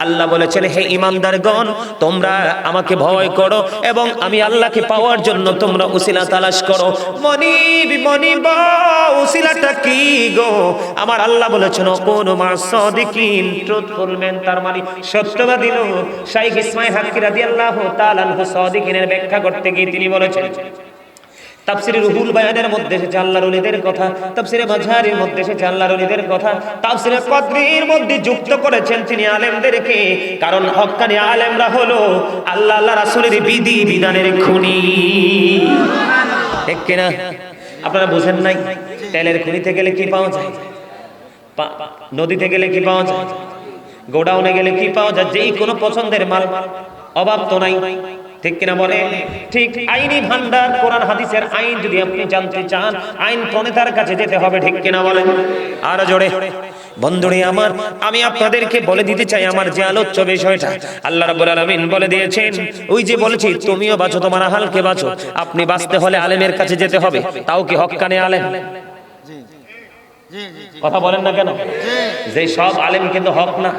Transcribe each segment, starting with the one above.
আল্লাহ বলেছেন, হে তোমরা আমাকে ভয় করো এবং আমি আল্লাহকে পাওয়ার জন্য তোমরা উসিলা তালাশ করো। মনিব মনিব উসিলাটা কি গো? আমার আল্লাহ বলেছেন কোন মা সাদিকিন। ট্রুথফুল তার মানে সত্যবাদী লোক। শাইখ ইসমাইল হাক্কি রাদিয়াল্লাহু তাআলা সাদিকিনের ব্যাখ্যা করতে গিয়ে তিনি বলেছেন তাফসিরে রুহুল বায়ানের মধ্যে এসেছে আল্লাহর ওলিদের কথা, তাফসিরে মাঝহারির মধ্যে এসেছে আল্লাহর ওলিদের কথা, তাফসিরে কদরির মধ্যে যুক্ত করেছেন তিনি আলেমদেরকে, কারণ হক্কানি আলেমরা হলো আল্লাহ আল্লাহ রাসূলের বিধি, বিধানের খুনি। ঠিক কিনা? আপনারা বুঝেন নাই? তেলের খনিতে গেলে কি পাওয়া যায়? নদীতে গেলে কি পাওয়া যায়? গোডাউনে গেলে কি পাওয়া যায়? যেই কোনো পছন্দের মাল, অভাব তো নাই। ঠিক কিনা বলে? ঠিক আইনি ভান্ডার কোরআন হাদিসের আইন যদি আপনি জানতে চান আইন প্রণেতার কাছে যেতে হবে ঠিক কিনা বলেন আর জোরে। বন্ধুরে আমার আমি আপনাদেরকে বলে দিতে চাই আমার যে আলোচ্য বিষয়টা। আল্লাহ রাব্বুল আলামিন বলে দিয়েছেন ওই যে বলেছি তুমিও বাঁচো তোমার হালকে বাঁচো। আপনি বাঁচতে হলে আলেমের কাছে যেতে হবে। তাও কি হক্কানে আলেম? কথা বলেন না কেন? যে সব আলেম কিন্তু হক না।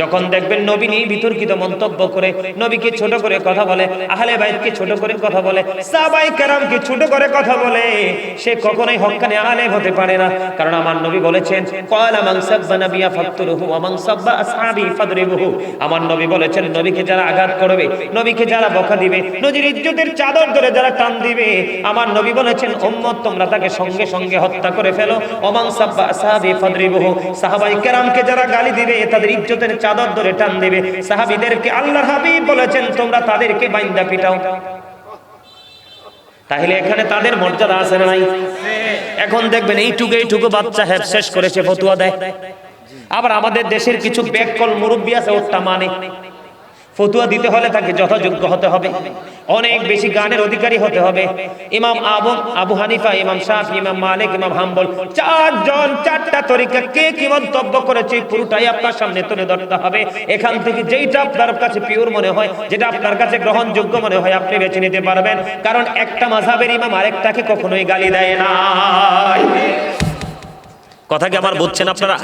যখন দেখবেন নবী নিয়ে বিতর্কিত মন্তব্য করে, নবীকে ছোট করে কথা বলে, আহলে বাইতকে ছোট করে কথা বলে সাহাবাই কেরামকে ছোট করে কথা বলে, সে কখনোই হক্কানে আলেম হতে পারে না। কারণ আমার নবী বলেছেন, ক্বালা মান সাব্বা নাবিয়া ফাকতুরুহু ওয়া সাব্বা আসহাবি ফাদরিবুহু। আমার নবী বলেছেন, নবীকে যারা আঘাত করবে, নবীকে যারা বকা দিবে নজির ইজ্জতের চাদর ধরে যারা টান দিবে, আমার নবী বলেছেন, উম্মত, তোমরা তাকে সঙ্গে সঙ্গে হত্যা করে ফেলো। ওমান সাব্বা আসহাবি ফাদরিবুহু। সাহাবাই কেরামকে যারা গালি দিবে, তাদের ইজ্জতের চাদর ধরে টান দেবে। সাহাবিদেরকে আল্লাহ হাবিব বলেছেন, তোমরা তাদেরকে বাইন্দা পিটাও। তাহলে এখানে তাদের মর্যাদা আছে না নাই? এখন দেখবেন এইটুকু এইটুকু বাচ্চা হ্যাপ শেষ করেছে ফতুয়া দেয়। আবার আমাদের দেশের কিছু ব্যাককল মুরব্বী আছে ওটা মানে। ফতুয়া দিতে হলে তাকে যথাযোগ্য হতে হবে। অনেক বেশি গানের অধিকারী হতে হবে। ইমাম আবু আবু হানিফা, ইমাম শাফি, ইমাম মালিক, ইমাম হাম্বল, চারজন চারটা তরিকা কে কি মন্তব্য করেছে পুরোটাই আপনার সামনে তুলে ধরতে হবে। এখান থেকে যেইটা আপনার কাছে পিওর মনে হয়, যেটা আপনার কাছে গ্রহণযোগ্য মনে হয়, আপনি বেছে নিতে পারবেন। কারণ একটা মাঝাবের ইমাম আরেকটাকে কখনোই গালি দেয় না কথা কি আমার বুঝছেন আপনারা?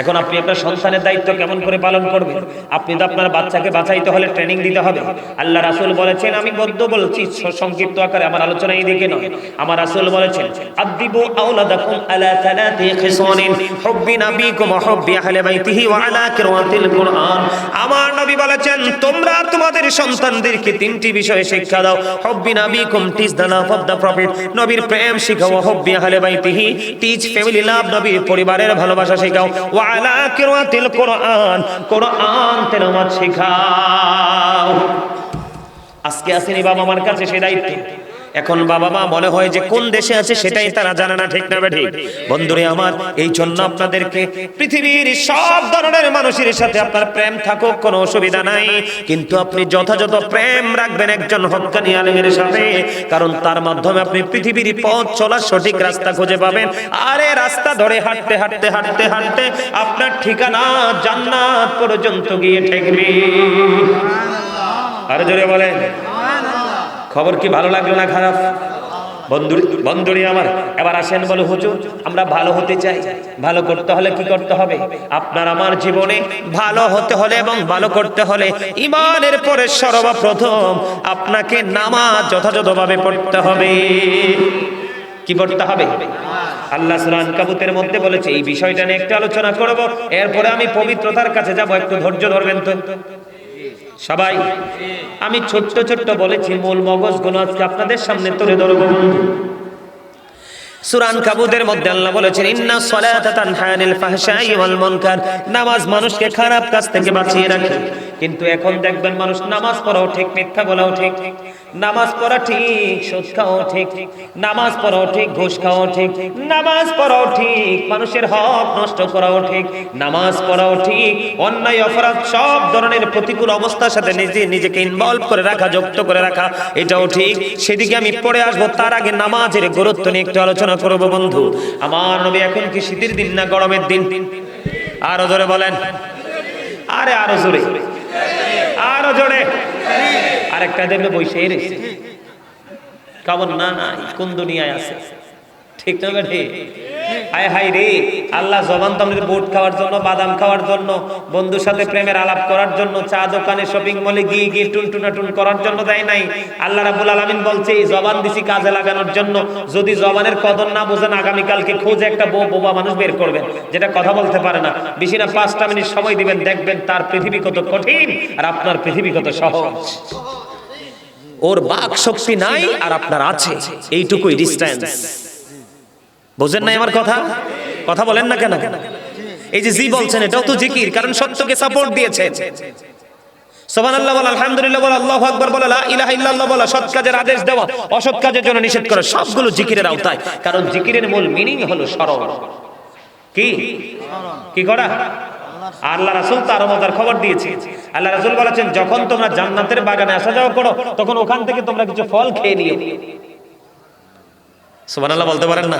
এখন আপনি আপনার সন্তানের দায়িত্ব কেমন করে পালন করবেন? আপনি তো আপনার বাচ্চাকে বাঁচাইতে হলে ট্রেনিং দিতে হবে। আল্লাহ রাসুল বলেছেন, আমি গদ্য বলছি সংক্ষিপ্ত আকারে, আমার আলোচনা এই দিকে নয়। আমার রাসুল বলেছেন আদিবু আওলাদাকুম আলা সালাতি খিসানিন, হুব্বি নাবিকুম ওয়া হুব্বি আহলি বাইতিহি ওয়া আলা কিরাতিল কুরআন। আমার নবী বলেছেন, তোমরা তোমাদের সন্তানদেরকে তিনটি বিষয়ে শিক্ষা দাও। হুব্বি নাবিকুম teach the love of the prophet. নবীর প্রেম শিখাও, হুব্বি আহলি বাইতিহি টিচ ফ্যামিলি লাভ। নবীর পরিবারের ভালোবাসা শেখাও, ওয়া আলা কিরাতিল কুরআন, কোরআন তেলাওয়াত শেখাও। আজকে আসেনি বাবা আমার কাছে, সে দায়িত্ব। এখন বাবা মা মনে হয় যে কোন দেশে আছে সেটাই তারা জানে না, ঠিক না ঠিক? বন্ধুরে আমার, এই জন্য আপনাদেরকে পৃথিবীর সব ধরনের মানুষের সাথে আপনার প্রেম থাকুক, কোনো অসুবিধা নাই। কিন্তু আপনি যথাযথ প্রেম রাখবেন একজন হক্কানি আলেমের সাথে, কারণ তার মাধ্যমে আপনি পৃথিবীর পথ চলার সঠিক রাস্তা খুঁজে পাবেন। আরে রাস্তা ধরে হাঁটতে হাঁটতে হাঁটতে হাঁটতে আপনার ঠিকানা জান্নাত পর্যন্ত গিয়ে ঠেকবে। আরও জোরে বলেন। খবর কি ভালো লাগল না খারাপ? বন্ধুরি আমার, এবার আসেন বলে, হুজুর, আমরা ভালো হতে চাই। ভালো করতে হলে কি করতে হবে? আপনার আমার জীবনে ভালো হতে হলে এবং ভালো করতে হলে ইমানের পরে সর্বপ্রথম আপনাকে নামাজ যথাযথভাবে পড়তে হবে। কি পড়তে হবে? আল্লাহ সুরান কাবুতের মধ্যে বলেছে, এই বিষয়টা নিয়ে একটু আলোচনা করব। এরপরে আমি পবিত্রতার কাছে যাব, একটু ধৈর্য ধরবেন তো। সবাই, আমি ছোট্ট ছোট্ট বলেছি মূল মগজগুলো আজকে আপনাদের সামনে তুলে ধরব। সুরান কাবুদের মধ্যে আল্লাহ বলেছেন, ইন্না সলাতা তানহা আনিল ফাহশাই ওয়াল মুনকার। নামাজ মানুষকে খারাপ কাজ থেকে বাঁচিয়ে রাখে। কিন্তু এখন দেখবেন মানুষ নামাজ পড়াও ঠিক, মিথ্যা বলাও ঠিক, নামাজ পড়া ঠিক সুদ খাওয়াও ঠিক, নামাজ পড়াও ঠিক, ঘুষ খাওয়াও ঠিক, নামাজ পড়াও ঠিক, মানুষের হক নষ্ট করাও ঠিক, নামাজ পড়াও ঠিক, অন্যায়, অপরাধ সব ধরনের প্রতিকূল অবস্থার সাথে নিজে নিজেকে ইনভলভ করে রাখা, যুক্ত করে রাখা, এটাও ঠিক। সেদিকে আমি পড়ে আসব, তার আগে নামাজের গুরুত্ব নিয়ে একটু আলোচনা করব বন্ধু। আমার নবী এখন কি শীতের দিন না গরমের দিন? আরও জোরে বলেন। আরে আরও জোরে। আরও জোরে। আরেকটা দেখবে বসে রয়েছে। কেমন না না কোন দুনিয়ায় আছে? ঠিক না ঠিক হায় হায় রে, আল্লাহ জবান তো আমাদের বুট খাওয়ার জন্য, বাদাম খাওয়ার জন্য, বন্ধুর সাথে প্রেমের আলাপ করার জন্য, চা দোকানে শপিং মলে গিয়ে গিয়ে টুনটুনা টুন করার জন্য দেয় নাই। আল্লাহ রাব্বুল আলামিন বলছে, এই জবান দিছি কাজে লাগানোর জন্য, যদি জবানের কদর না বোঝেন, আগামীকালকে খোঁজে একটা বউ বোবা মানুষ বের করবেন, যেটা কথা বলতে পারে না। বেশি না পাঁচটা মিনিট সময় দিবেন, দেখবেন তার পৃথিবী কত কঠিন আর আপনার পৃথিবী কত সহজ। ওর বাক শক্তি নাই আর আপনার আছে, এইটুকুই ডিস্টেন্স বুঝেন নাই আমার কথা? কথা বলেন না কেন? এই যে জি বলছেন, এটাও তো জিকির, কারণ সত্যকে সাপোর্ট বল লা বল, সৎ কাজের আদেশ দেওয়া, অসৎ কাজের জন্য নিষেধ সবগুলো কারণ জিকিরের মূল মিনিং হলো কি? কি করা? আল্লাহ রাসূল খবর দিয়েছে। রাসূল বলেছেন, যখন তোমরা জান্নাতের বাগানে আসা যাওয়া করো, তখন ওখান থেকে তোমরা কিছু ফল খেয়ে নিও। সুবহানাল্লাহ বলতে পারেন না?